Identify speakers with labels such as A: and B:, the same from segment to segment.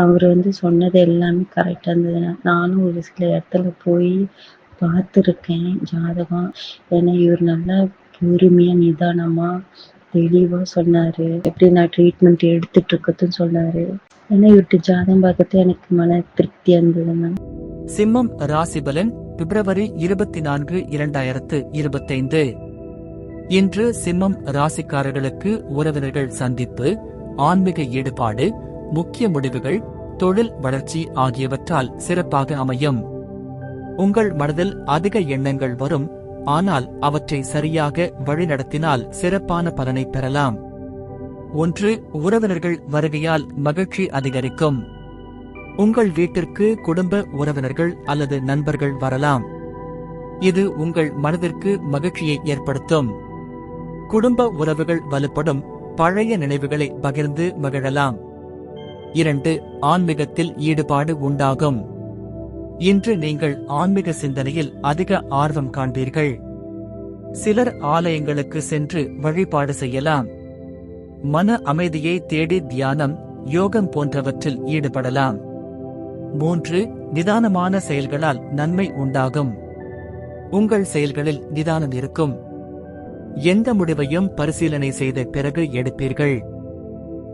A: அவர் வந்து சொன்னது எல்லாமே கரெக்டாக இருந்தது. நானும் ஒரு சில இடத்துல போய் பார்த்துருக்கேன் ஜாதகம். ஏன்னா இவர் நல்லா பொறுமையாக நிதானமாக தெளிவாக சொன்னார். எப்படி நான் ட்ரீட்மெண்ட் எடுத்துட்டு இருக்கதுன்னு சொன்னார். ஏன்னா இவர்கிட்ட ஜாதகம் பார்க்கறது எனக்கு மன திருப்தியாக இருந்தது மேம்
B: சிம்மம் ராசிபலன் பிப்ரவரி இருபத்தி நான்கு இரண்டாயிரத்து இருபத்தைந்து. இன்று சிம்மம் ராசிக்காரர்களுக்கு உறவினர்கள் சந்திப்பு ஆன்மீக ஈடுபாடு முக்கிய முடிவுகள் தொழில் வளர்ச்சி ஆகியவற்றால் சிறப்பாக அமையும். உங்கள் மனதில் அதிக எண்ணங்கள் வரும் ஆனால் அவற்றை சரியாக வழிநடத்தினால் சிறப்பான பலனை பெறலாம். ஒன்று உறவினர்கள் வருகையால் மகிழ்ச்சி அதிகரிக்கும். உங்கள் வீட்டிற்கு குடும்ப உறவினர்கள் அல்லது நண்பர்கள் வரலாம். இது உங்கள் மனதிற்கு மகிழ்ச்சியை ஏற்படுத்தும். குடும்ப உறவுகள் வலுப்படும் பழைய நினைவுகளை பகிர்ந்து மகிழலாம். இரண்டு ஆன்மீகத்தில் ஈடுபாடு உண்டாகும். இன்று நீங்கள் ஆன்மீக சிந்தனையில் அதிக ஆர்வம் காண்பீர்கள். சிலர் ஆலயங்களுக்கு சென்று வழிபாடு செய்யலாம். மன அமைதியை தேடி தியானம் யோகம் போன்றவற்றில் ஈடுபடலாம். மூன்று நிதானமான செயல்களால் நன்மை உண்டாகும். உங்கள் செயல்களில் நிதானம் இருக்கும். எந்த முடிவையும் பரிசீலனை செய்த பிறகு எடுப்பீர்கள்.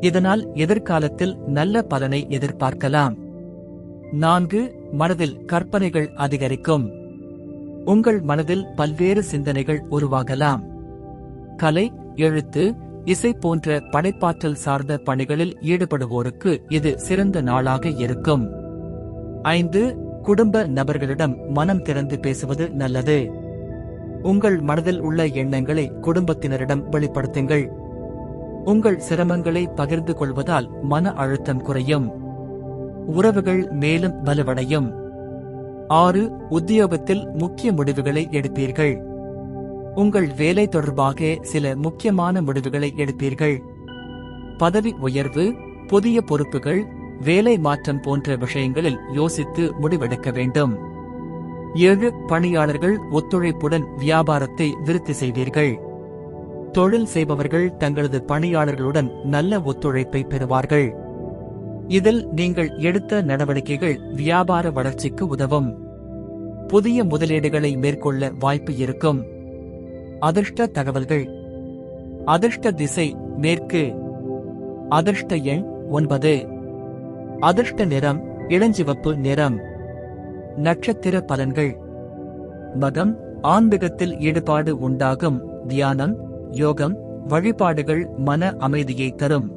B: இதனால் எதிர்காலத்தில் நல்ல பலனை எதிர்பார்க்கலாம். நான்கு மனதில் கற்பனைகள் அதிகரிக்கும். உங்கள் மனதில் பல்வேறு சிந்தனைகள் உருவாகலாம். கலை எழுத்து இசை போன்ற படைப்பாற்றல் சார்ந்த பணிகளில் ஈடுபடுவோருக்கு இது சிறந்த நாளாக இருக்கும். ஐந்து குடும்ப நபர்களிடம் மனம் திறந்து பேசுவது நல்லது. உங்கள் மனதில் உள்ள எண்ணங்களை குடும்பத்தினரிடம் வெளிப்படுத்துங்கள். உங்கள் சிரமங்களை பகிர்ந்து கொள்வதால் மன அழுத்தம் குறையும். உறவுகள் மேலும் வலுவடையும். ஆறு உத்தியோகத்தில் முக்கிய முடிவுகளை எடுப்பீர்கள். உங்கள் வேலை தொடர்பாக சில முக்கியமான முடிவுகளை எடுப்பீர்கள். பதவி உயர்வு புதிய பொறுப்புகள் வேலை மாற்றம் போன்ற விஷயங்களில் யோசித்து முடிவெடுக்க வேண்டும். ஏழு பணியாளர்கள் ஒத்துழைப்புடன் வியாபாரத்தை விருத்தி செய்வீர்கள். தொழில் செய்பவர்கள் தங்களது பணியாளர்களுடன் நல்ல ஒத்துழைப்பை பெறுவார்கள். இதில் நீங்கள் எடுத்த நடவடிக்கைகள் வியாபார வளர்ச்சிக்கு உதவும். புதிய முதலீடுகளை மேற்கொள்ள வாய்ப்பு இருக்கும். அதிர்ஷ்ட தகவல்கள். அதிர்ஷ்ட திசை மேற்கு. அதிர்ஷ்ட எண் ஒன்பது. அதிர்ஷ்ட நிறம் இளஞ்சிவப்பு நிறம். நட்சத்திர பலன்கள். மகம் ஆன்மீகத்தில் ஈடுபாடு உண்டாகும் தியானம் யோகம் வழிபாடுகள் மன அமைதியை தரும்.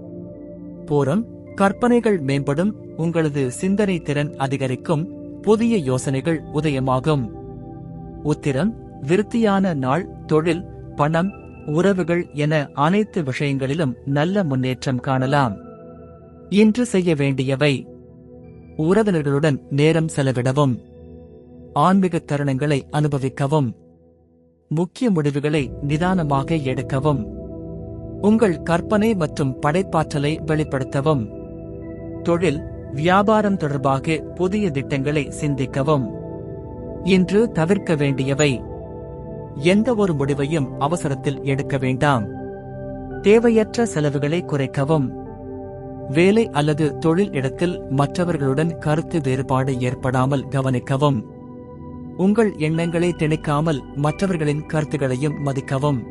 B: பூரம் கற்பனைகள் மேம்படும் உங்களது சிந்தனை திறன் அதிகரிக்கும் புதிய யோசனைகள் உதயமாகும். உத்திரம் விருத்தியான நாள் தொழில் பணம் உறவுகள் என அனைத்து விஷயங்களிலும் நல்ல முன்னேற்றம் காணலாம். இன்று செய்ய வேண்டியவை. உறவினர்களுடன் நேரம் செலவிடவும். ஆன்மீக தருணங்களை அனுபவிக்கவும். முக்கிய முடிவுகளை நிதானமாக எடுக்கவும். உங்கள் கற்பனை மற்றும் படைப்பாற்றலை வெளிப்படுத்தவும். தொழில் வியாபாரம் தொடர்பாக புதிய திட்டங்களை சிந்திக்கவும். இன்று தவிர்க்க வேண்டியவை. எந்த ஒரு முடிவையும் அவசரத்தில் எடுக்க வேண்டாம். தேவையற்ற செலவுகளை குறைக்கவும். வேலை அல்லது தொழில் இடத்தில் மற்றவர்களுடன் கருத்து வேறுபாடு ஏற்படாமல் கவனிக்கவும். உங்கள் எண்ணங்களை திணிக்காமல் மற்றவர்களின் கருத்துகளையும் மதிக்கவும்.